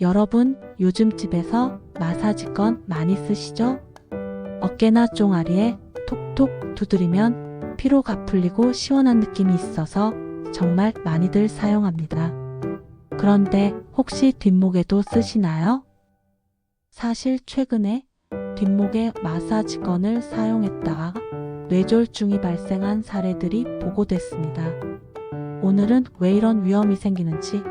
여러분, 요즘 집에서 마사지건 많이 쓰시죠? 어깨나 종아리에 톡톡 두드리면 피로가 풀리고 시원한 느낌이 있어서 정말 많이들 사용합니다. 그런데 혹시 뒷목에도 쓰시나요? 사실 최근에 뒷목에 마사지건을 사용했다가 뇌졸중이 발생한 사례들이 보고됐습니다. 오늘은 왜 이런 위험이 생기는지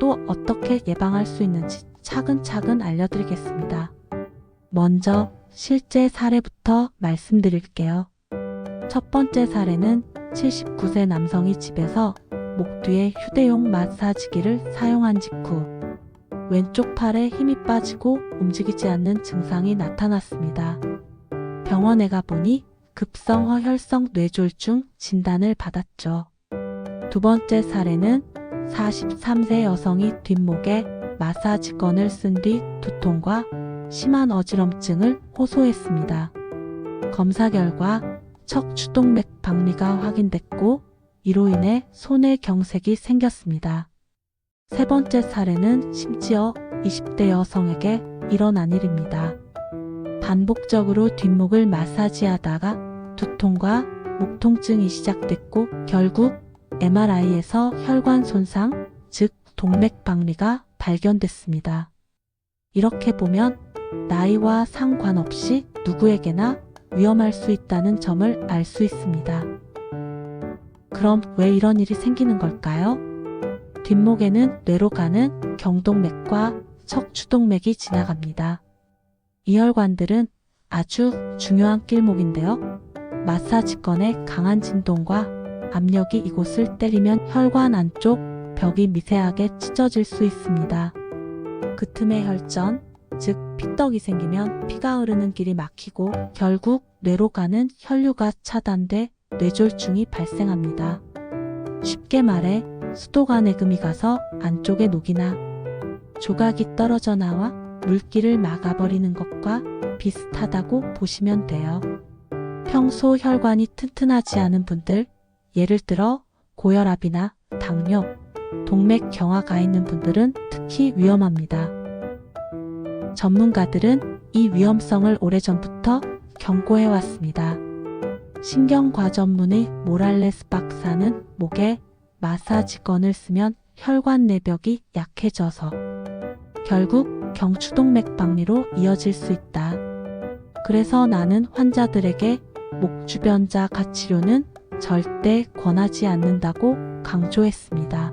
또 어떻게 예방할 수 있는지 차근차근 알려드리겠습니다. 먼저 실제 사례부터 말씀드릴게요. 첫 번째 사례는 79세 남성이 집에서 목 뒤에 휴대용 마사지기를 사용한 직후 왼쪽 팔에 힘이 빠지고 움직이지 않는 증상이 나타났습니다. 병원에 가보니 급성 허혈성 뇌졸중 진단을 받았죠. 두 번째 사례는 43세 여성이 뒷목에 마사지건을 쓴 뒤 두통과 심한 어지럼증을 호소했습니다. 검사 결과 척추동맥 박리가 확인됐고 이로 인해 손에 경색이 생겼습니다. 세 번째 사례는 심지어 20대 여성에게 일어난 일입니다. 반복적으로 뒷목을 마사지하다가 두통과 목 통증이 시작됐고 결국 MRI에서 혈관 손상, 즉 동맥 박리가 발견됐습니다. 이렇게 보면 나이와 상관없이 누구에게나 위험할 수 있다는 점을 알 수 있습니다. 그럼 왜 이런 일이 생기는 걸까요? 뒷목에는 뇌로 가는 경동맥과 척추동맥이 지나갑니다. 이 혈관들은 아주 중요한 길목인데요. 마사지건의 강한 진동과 압력이 이곳을 때리면 혈관 안쪽 벽이 미세하게 찢어질 수 있습니다. 그 틈에 혈전, 즉 피떡이 생기면 피가 흐르는 길이 막히고 결국 뇌로 가는 혈류가 차단돼 뇌졸중이 발생합니다. 쉽게 말해 수도가 내금이 가서 안쪽에 녹이나 조각이 떨어져 나와 물기를 막아버리는 것과 비슷하다고 보시면 돼요. 평소 혈관이 튼튼하지 않은 분들, 예를 들어 고혈압이나 당뇨, 동맥 경화가 있는 분들은 특히 위험합니다. 전문가들은 이 위험성을 오래전부터 경고해 왔습니다. 신경과 전문의 모랄레스 박사는 목에 마사지건을 쓰면 혈관 내벽이 약해져서 결국 경추동맥 박리로 이어질 수 있다. 그래서 나는 환자들에게 목 주변 자가 치료는 절대 권하지 않는다고 강조했습니다.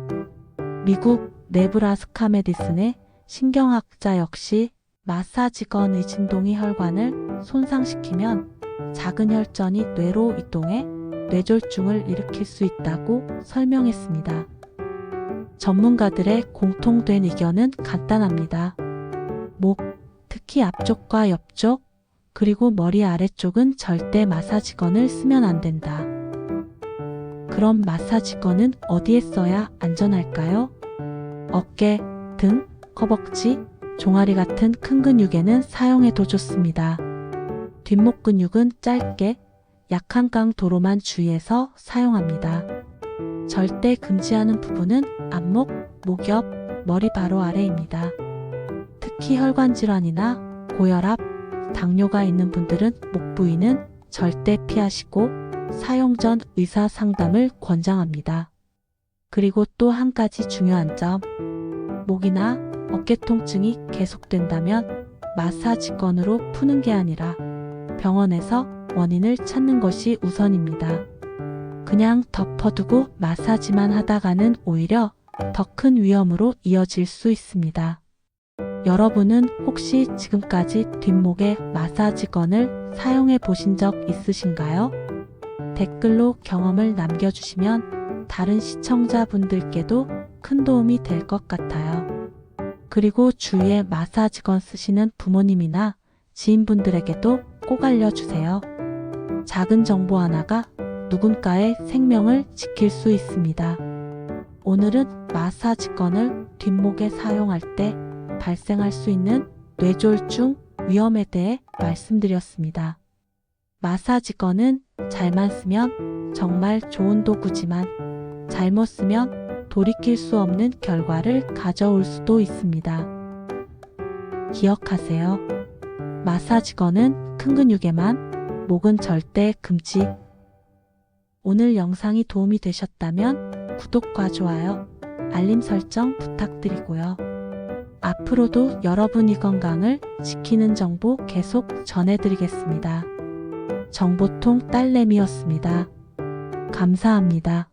미국 네브라스카 메디슨의 신경학자 역시 마사지건 의 진동이 혈관을 손상시키면 작은 혈전이 뇌로 이동해 뇌졸중을 일으킬 수 있다고 설명했습니다. 전문가들의 공통된 의견은 간단합니다. 목, 특히 앞쪽과 옆쪽, 그리고 머리 아래쪽은 절대 마사지건을 쓰면 안 된다. 그럼 마사지건은 어디에 써야 안전할까요? 어깨, 등, 허벅지, 종아리 같은 큰 근육에는 사용해도 좋습니다. 뒷목 근육은 짧게 약한 강도로만 주의해서 사용합니다. 절대 금지하는 부분은 안목, 목옆, 머리 바로 아래입니다. 특히 혈관 질환이나 고혈압, 당뇨가 있는 분들은 목 부위는 절대 피하시고 사용 전 의사 상담을 권장합니다. 그리고 또 한 가지 중요한 점, 목이나 어깨 통증이 계속된다면 마사지건으로 푸는 게 아니라 병원에서 원인을 찾는 것이 우선입니다. 그냥 덮어두고 마사지만 하다가는 오히려 더 큰 위험으로 이어질 수 있습니다. 여러분은 혹시 지금까지 뒷목에 마사지건을 사용해 보신 적 있으신가요? 댓글로 경험을 남겨주시면 다른 시청자분들께도 큰 도움이 될 것 같아요. 그리고 주위에 마사지건 쓰시는 부모님이나 지인분들에게도 꼭 알려주세요. 작은 정보 하나가 누군가의 생명을 지킬 수 있습니다. 오늘은 마사지건을 뒷목에 사용할 때 발생할 수 있는 뇌졸중 위험에 대해 말씀드렸습니다. 마사지건은 잘만 쓰면 정말 좋은 도구지만 잘못 쓰면 돌이킬 수 없는 결과를 가져올 수도 있습니다. 기억하세요. 마사지건은 큰 근육에만, 목은 절대 금지. 오늘 영상이 도움이 되셨다면 구독과 좋아요, 알림 설정 부탁드리고요. 앞으로도 여러분이 건강을 지키는 정보 계속 전해드리겠습니다. 정보통 딸내미였습니다. 감사합니다.